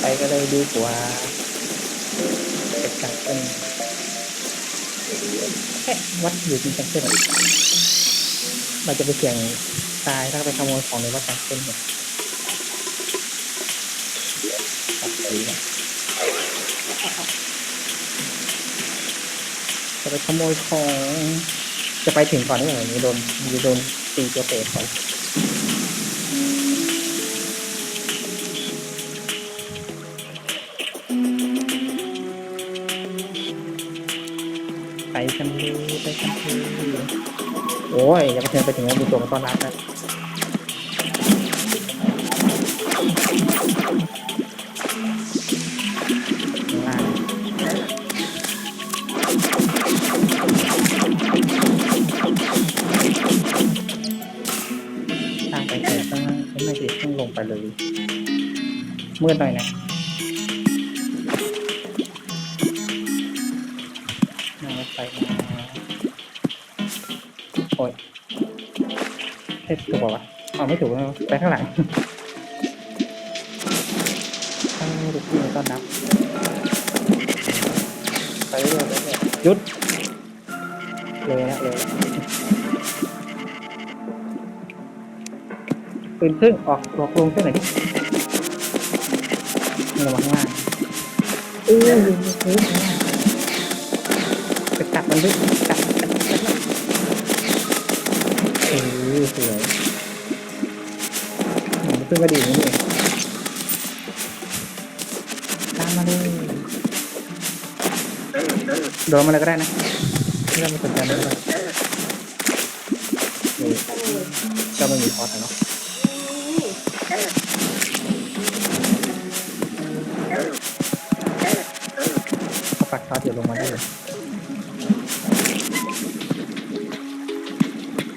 ไปก็เลยดีกว่าเป็นจังเกิลแค่วัดอยู่ที่จังเกิลเราจะไปเสี่ยงตายถ้าไปขโมยของในวัดจังเกิลเนี่ยตัดสีก่อนจะไปขโมยของ จะไปถึงก่อนได้ไหมมีโดนมีโดนตีตัวเตะก่อน อ้ยย่าไปเทินไปถึงมีตัวมาต้อนรับนะข้างไปเจอข้างล่างไม่ได้ต้องลงไปเลยมืดหน่อยนะ ไม่ถูกนะไปข้างหลังข้างลูกพี่มาต้อนรับไปเรื่อยๆไปเรื่อยๆหยุดเลยนะเลยปืนครึ่งออกตัวโครงขึ้นหน่อยดินี่ระวังข้างล่างเออยืนยืนยืนไปจับมันดิจับจับจับมันเออสวยอืม เพื่อนก็ดีอย่างนี่เองตามมาเลยโดนมาเลยก็ได้นะไม่ต้องไปสนใจมันเลยนี่ก็ไม่มีคอร์สอะเนาะก็ปักคอร์สเดี๋ยวลงมาได้เลย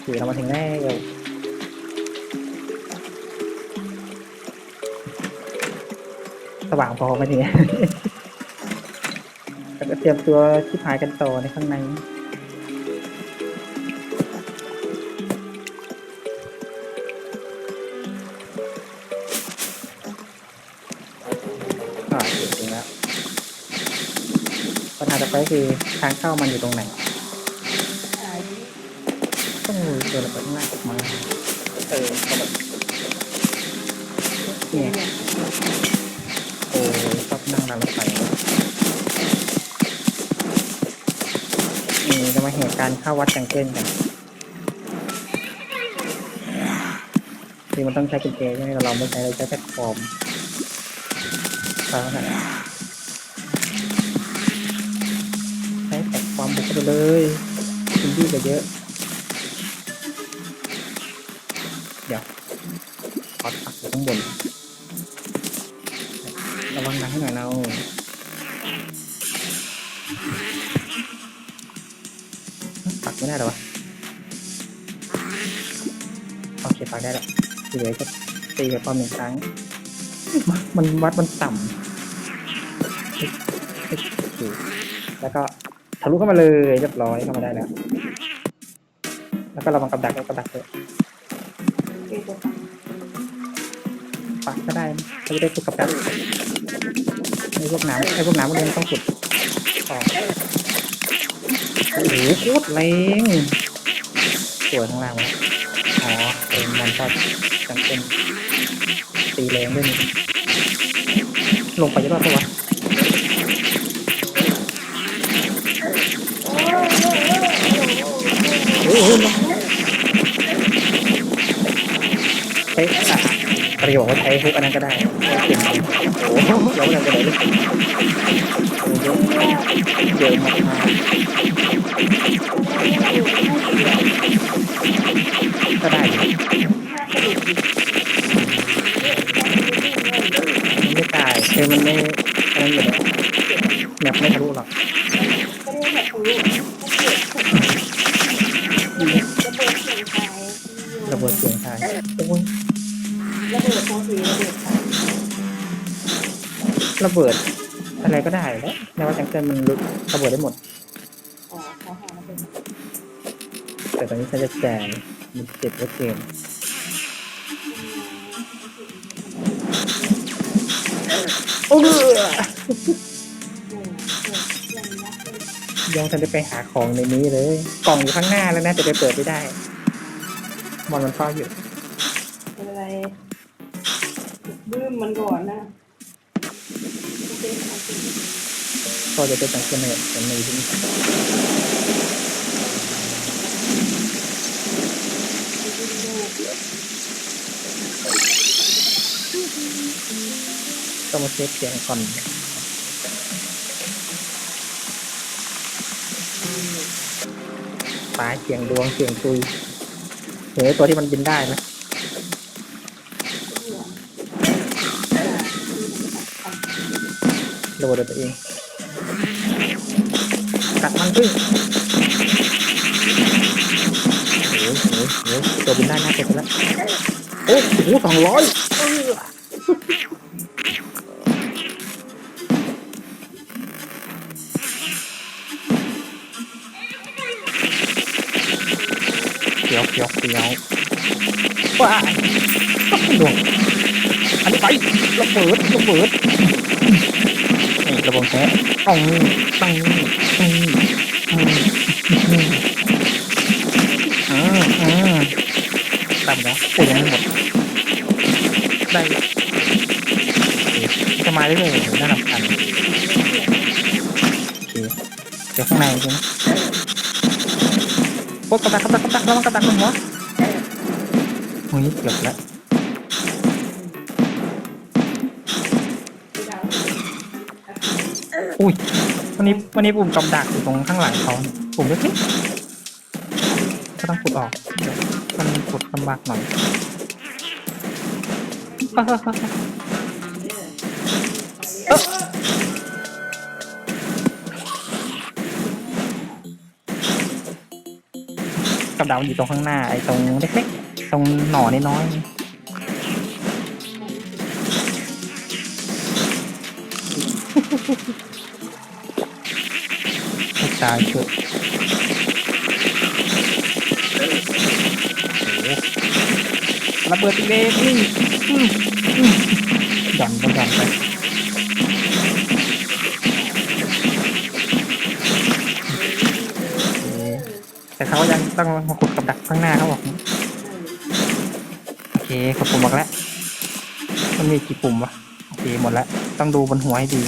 ถือเรามาถึงแล้ว สว่างพอมทีเนี้ยแล้วก็เตรียมตัวที่พายกันต่อในข้างในอ่าเสร็จริงแล้วปัญหาต่อไปคือทางเข้ามันอยู่ตรงไหนต้องเดินไปข้างหน้าออกมาเออเข้ามาเนี่ย โอ้ชอบนั่งรางรถไฟนี่จะมาเหตุการณ์เข้าวัดจังเกิลกันคือมันต้องใช้กุญแจใช่ไหมแต่เราไม่ใช้เราใช้แพลตฟอร์มใช่ไหมใช้แพลตฟอร์มบุกไปเลยพื้นที่ก็เยอะ เดี๋ยวขอตักอยู่ข้างบน ระวังน้ำให้หน่อยเราปักไม่ได้หรอวะโอเคปักได้แล้วทีเหลือก็ตีกับความหนึ่งครั้ง มันวัดมันต่ำแล้วก็ทะลุเข้ามาเลยเรียบร้อยเข้ามาได้แล้ว แล้วก็ระวังกับดักกับดักเลย ปักก็ได้นะจะได้ถูกกับดักไอ้พวกน้ำไอ้พวกน้ำพวกนี้ต้องขุดออกโอ้โหโคตรแรงสวยข้างล่างวะอ๋อเป็นมันชอบจังเป็นตีแรงด้วยนี่ลงไปจะรอดปะวะโอ้โหใช้อะ ประโยคว่าใช้ฮุกอันนั้นก็ได้เก่งโอ้โหเราไม่ทำกันเลยโอ้โหเยอะมากก็ได้ไม่ตายคือมันไม่อะไรอยู่แล้วแมปไม่ทะลุหรอกระเบิดเสียง ทีระเบิดไฟระเบิดอะไรก็ได้แล้วในว่าจังเกิลมันรุระเบิดได้หมด อ๋อขอหามาเป็นแต่ตอนนี้ฉันจะแจกมันเจ็บแล้วเกมโอ้ยโอ้โหโอ้โหยังยักษ์เยังทันได้ไปหาของในนี้เลย กล่องอยู่ข้างหน้าแล้วนะแต่ไปเปิดไม่ได้ มอนมันเฝ้าอยู่ บื้มมันก่อนนะโอเคโอเคก็จะเป็นสังเกตในในที่นี้ต้องมาเช็คเสียงก่อนฟ้าเสียงดวงเสียงตุยเห็นตัวที่มันบินได้ไหม ระบบตัวเองกัดมันพึ่งโอ้โหโอ้โหโอ้โหตัวบินได้น่าเก็บไปแล้ว โอ้โหสองร้อยเขียวเขียวเขียวว้ายดวงอันนี้ไประเบิดระเบิดนี่ ระบิดแท้ต้องต้องต้องอืมอืมอืมอืมตามนะโอ้ยยังไม่หมด ได้จะมาเรื่อยๆถึงน่ารำคาญโอเคเดี๋ยวข้างในใช่ไหมโอ๊ยกระตักกระตักกระตักแล้วมันกระตักตรงหัวโอ้ยเกือบแล้ว อุ้ย วันนี้วันนี้ปุ่มจอมดักอยู่ตรงข้างหลังเขาปุ่มเล็กๆก็ต้องขุดออก มันขุดลำบากหน่อยกับดาวอยู่ตรงข้างหน้าไอ้ตรงเล็กๆ ตรงหน่อน้อยๆ ตายเถอะโอ้โหระเบิดอีกเลยอืมอืมอืมหย่อนก็หย่อนไปโอเคแต่เขายังต้องมาขุดกับดักข้างหน้าเขาบอกโอเคกดปุ่มบอกแล้วมันมีกี่ปุ่มวะโอเคหมดแล้ว ต้องดูบนหัวให้ดี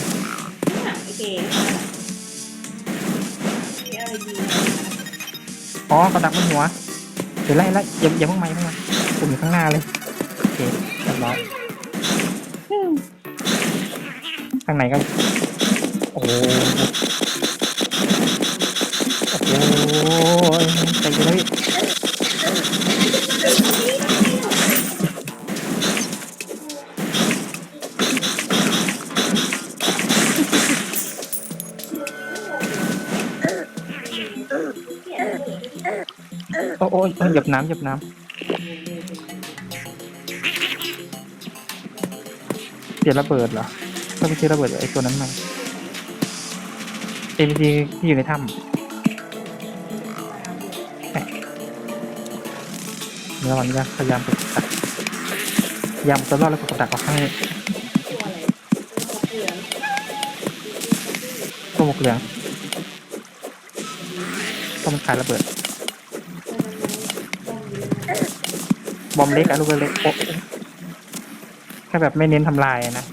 อ๋อกระดักบนหัวเดี๋ยวไล่ไล่อย่าอย่าเพิ่งมาอย่าเพิ่งมาผมอยู่ข้างหน้าเลยโอเคเรียบร้อยข้างไหนกันโอ้โหโอ้โหใจเย็นเลย โอ้ยหยียบน้ำหยียบน้ำเดี๋ยระเบิดเหรอต้องไปซื้อระเบิดไอ้ตัวนั้นมาเอ็มซีที่อยู่ในถ้ำเดี๋ยววันนี้พยายามไปตัดยายามตัวรอดแล้วก็ตัดออกให้ตัวหมกเหลืองต้องมันขายระเบิด บอมเล็กอะลูกเล็กโอ๊ะแค่แบบไม่เน้นทำลายอะนะ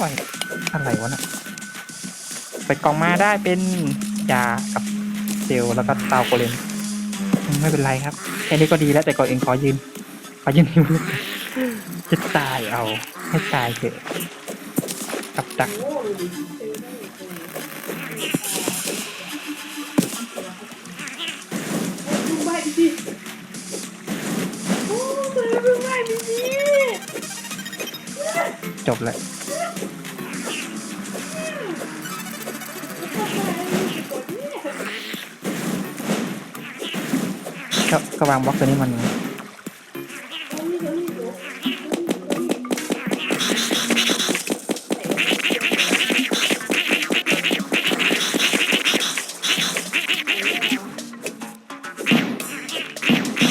ว่าอะไรวะน่ะไปกล่องมาได้เป็นยากับเซลแล้วก็เตาโกเลมไม่เป็นไรครับแค่นี้ก็ดีแล้วแต่ก่อนเองขอยืนขอยืนนิ้วจะตายเอาให้ตายเถอะกับดัก จบแล้วก็ก็วางบล็อกตัวนี้มัน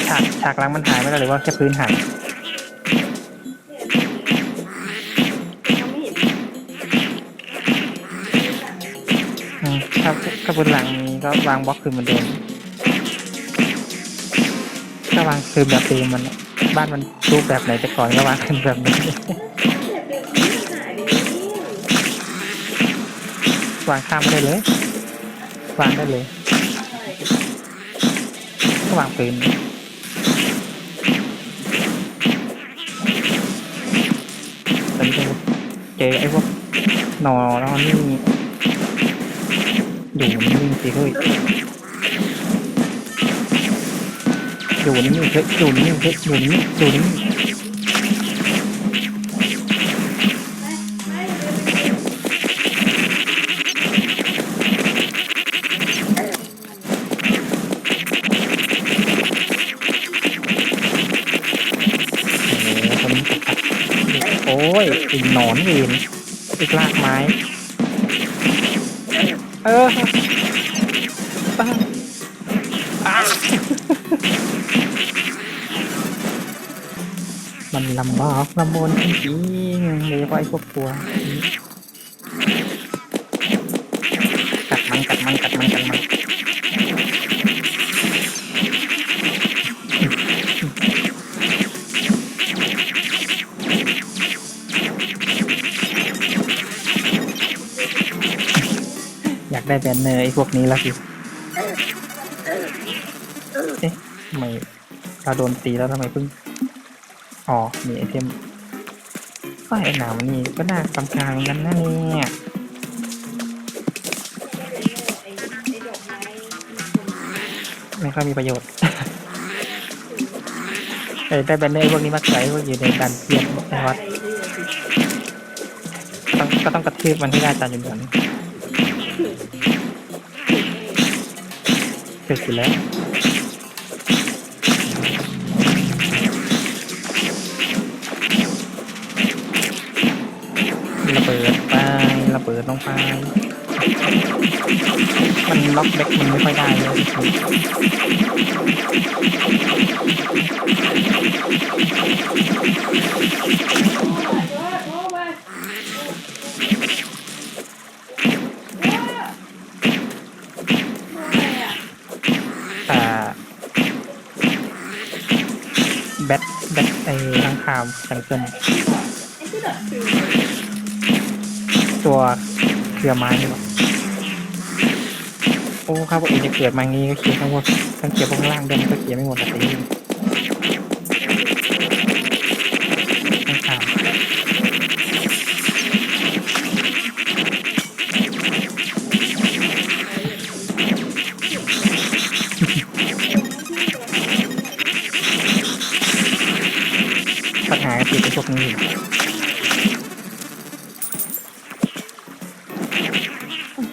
ฉากฉากล้างมันหายไปแล้วหรือว่าแค่พื้นหาย ถ้าบนหลังมีก็วางบล็อกคืนเหมือนเดิมถ้าวางคืนแบบเดิมมัน บ้านมันรูปแบบไหนแต่ก่อนก็วางคืนแบบนี้วางข้ามไม่ได้เลยวางได้เลยก็วางปืนเจอไอ้พวกนอแล้วนี่ อยู่นิ่งๆสิเฮ้ยอยู่นิ่งๆเฮ้ยอยู่นิ่งๆเฮ้ยอยู่นิ่งๆอยู่นิ่งไม่เดินไปๆโอ้โหคนนี้โอ้ยอีกหนอนเวนอีกลากไม้ เออป้าอ้ามันลำบากลำบนจริงๆโดยเฉพาะไอ้พวกตัวนี้ แบนเนอร์ไอ้พวกนี้แล้วสิเอ๊ะทำไมเราโดนตีแล้วทำไมเพิ่งอ๋อมีไอเทมก็ไอหนามนี่ก็น่ากำกลางเหมือนกันนะเนี่ยไม่ค่อยมีประโยชน์เอ้ยได้แบนเนอร์ไอ้พวกนี้มาใช้พวกอยู่ในดันเทียนวัดอะไรที่เราสิต้องก็ต้องกระทืบมันให้ได้จานอยู่เดือน เสร็จอยู่แล้วระเบิดไประเบิดลงไป มันล็อกเล็กมันไม่ค่อยได้เลยามจังเกิลตัวเครือไม้นี่หรอโอ้ครับผมเองจะเกิดมางี้ก็เขียนทั้งหมดทั้งเขียนข้างล่างด้วยก็เขียนไม่หมดแต่ตี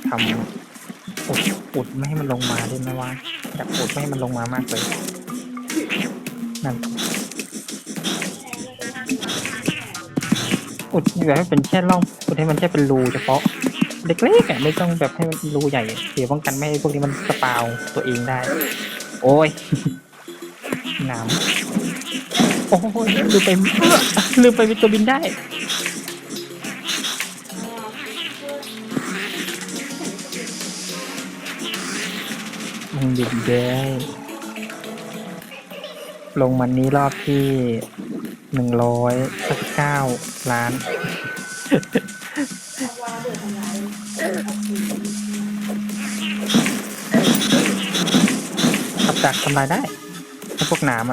ทำอุดอุดไม่ให้มันลงมาได้ไหมวะอยากอุดไม่ให้มันลงมามากเลยนั่นอุดแบบให้เป็นแค่ร่องอุดให้มันแค่เป็นรูเฉพาะเล็กๆอะไม่ต้องแบบให้มันรูใหญ่เดี๋ยวป้องกันไม่ให้พวกนี้มันสปาวตัวเองได้ โอ้ยนามโอ้ยลืมไปลืมไปมีตัวบินได้ มันบินได้ลงมันนี้รอบที่หนึ่งร้อยสิบเก้าล้านวางเบิดทำลายกับดักทำลายได้พวกหนามอะ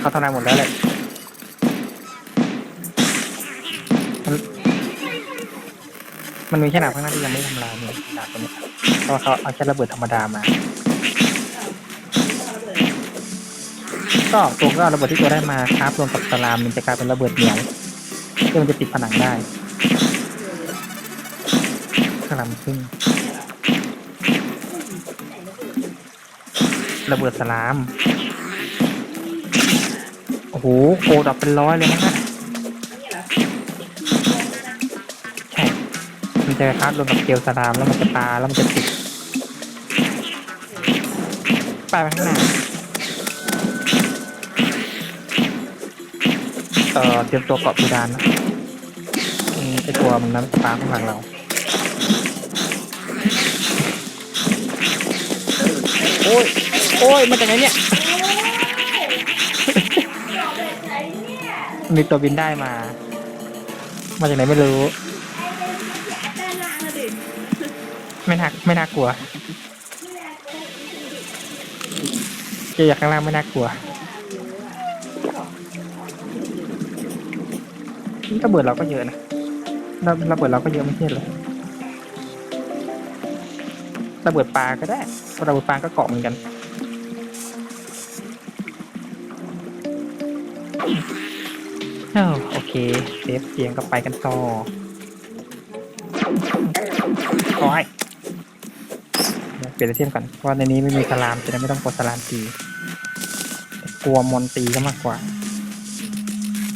เขาทำลายหมดแล้วแหละมันมันมีแค่หนามข้างหน้าที่ยังไม่ทำลายเนี่ยดาบตัวนี้เพราะเขาเอาแค่ระเบิดธรรมดามา ก็ตัวก็เอาระเบิดที่ตัวได้มาคราฟรวมกับสลามมันจะกลายเป็นระเบิดเหนียวซึ่งมันจะติดผนังได้สลามซึ่งระเบิดสลาม โอ้โหโคดับเป็นร้อยเลยนะฮะใช่มันจะคราฟรวมกับเกลียวสลามแล้วมันจะตาแล้วมันจะติดไปไปข้างหน้าเอ่อเตรียมตัวเกาะเพดานนะอืมไอตัวมันน้ำฟ้าข้างหลังเราโอ้ย โอ้ย มาจากไหนเนี่ย มีตัวบินได้มา มาจากไหนไม่รู้ ไม่น่าไม่น่ากลัวเจอจากข้างล่างไม่น่ากลัวระเบิดเราก็เยอะนะระระเบิดเราก็เยอะไม่ใช่เหรอระเบิดปลาก็ได้ระเบิดปลาก็เกาะเหมือนกัน อ้าวโอเคเซฟเสียงก็ไปกันต่อโอ้ยเปลี่ยนไอเทมก่อนเพราะว่าในนี้ไม่มีสลามจะได้ไม่ต้องกดสลามตีกลัวมอนตีก็มากกว่า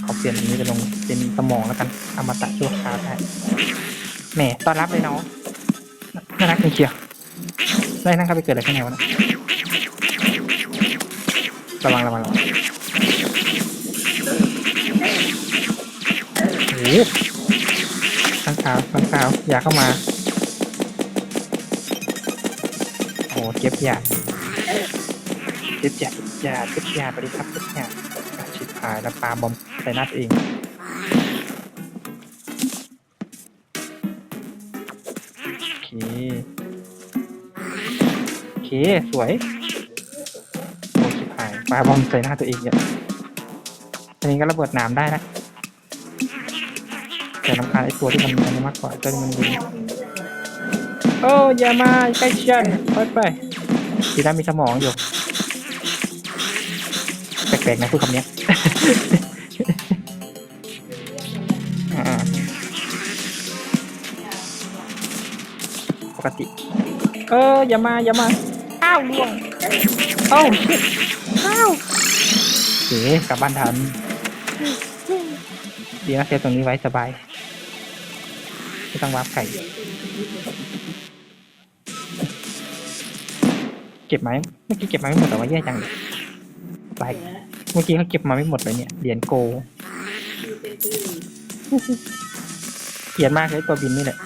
ขอเปลี่ยนอันนี้ไปลงเป็นสมองแล้วกันอมตะชั่วคราวได้แหมต้อนรับเลยเนาะน่ารักจริงเชียวได้นั่งเข้าไปเกิดอะไรข้างในวะนะระวังระวังระวัง อ้ข้างขาวข้างขาวอย่าเข้ามาโอ้โหเก็บยาเก็บยาเก็บยาเก็บยาไปดิครับเก็บยาชิบหายแล้วปาบอมใส่หน้าตัวเองโอเคโอเคสวยโอ้ชิบหายปาบอมใส่หน้าตัวเองเนี่ยอันนี้ก็ระเบิดน้ำได้นะ แต่ลำคาญไอ้ตัวที่มันมันมากกว่าตัวที่มันยิงโอ้อย่ามาใกล้ฉันไปไปทีนั้นมีสมองอยู่แปลกๆนะพูดคำเนี้ยอ่าปกติ เอออย่ามาอย่ามาอ้าวล่วงเอ้าชิบอ้าวเก๋กลับบ้านทันดีนะเซฟตรงนี้ไว้สบาย ไม่ต้องวาร์ปไก่เก็บไม้เมื่อกี้เก็บมาไม่หมดแต่ว่าแย่จังเลยไปเมื่อกี้เขาเก็บมาไม่หมดเลยเนี่ยเหรียญโกเป็นปืนเกลียดมากเลยตัวบินนี่แหละ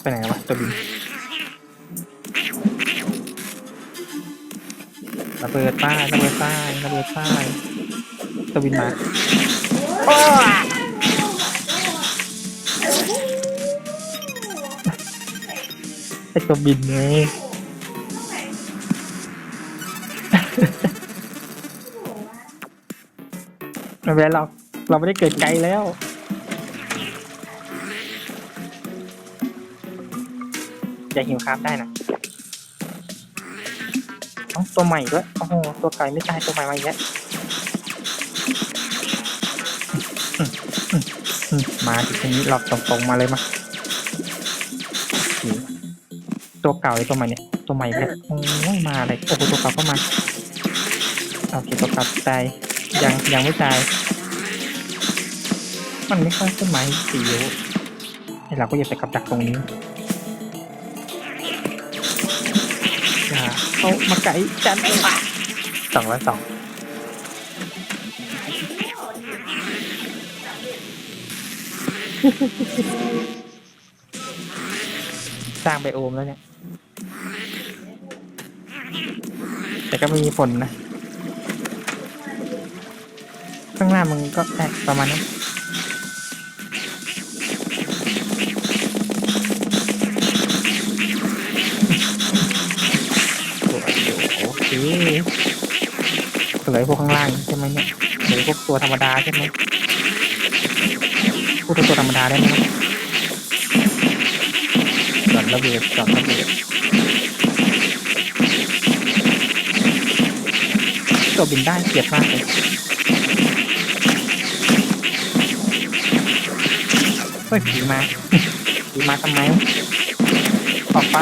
ไปไหนวะตัวบิน เบิดป้ายระเบิดป้ายระเบิดป้ายตัวบินมาโอ้ไอตัวบินไงไม่เป็นไรหรอกเราไม่ได้เกิดไกลแล้วอย่าหิวครับได้นะ ตัวใหม่ด้วย โอ้โห ตัวไก่ไม่ตายตัวใหม่มาอีกแล้วอืมาทีนี้หลอกตรงๆมาเลยมา ตัวเก่าไอ้ตัวใหม่เนี่ย ตัวใหม่เนี่โอ้ยมาอะไรโอ้โหตัวเก่าก็มาโอเคตัวเก่าตายยังยังไม่ตาย มันไม่ค่อยต้นไม้สีเยอะเราก็อย่าไปกับดักตรงนี้ เข้ามาไก่จันสองร้อยสองสร้างไบโอมแล้วเนี่ย แต่ก็ไม่มีผลนะ ข้างล่างมึงก็ได้ประมาณนั้น เหลือพวกข้างล่างใช่ไหมเนี่ยเหลือพวกตัวธรรมดาใช่ไหมพวกตัวธรรมดาได้ไหมจอดระเบิดจอดระเบิดตัวบินได้เกลียดมากเลยเฮ้ยผีมาผีมาทำไมออกไป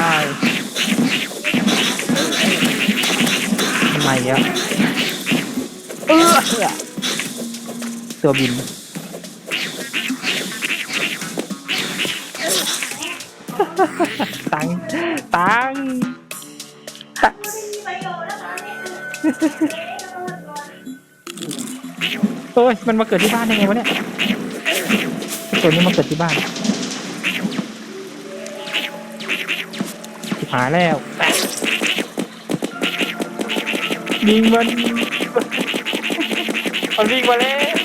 ไมอะเออตัวบินตังตังตังไม่มีประโยชน์แล้วตอนนี้เฮ้ยมันมาเกิดที่บ้านได้ไงวะเนี่ยตัวนี้มาเกิดที่บ้านหายแล้ว ยิงมันมันวิ่งมาแล้ว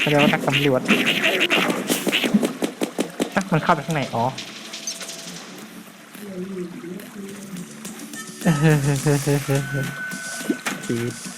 เขาเรียกว่านักสำรวจอะมันเข้าไปข้างในอ๋อ เฮ้ยปีด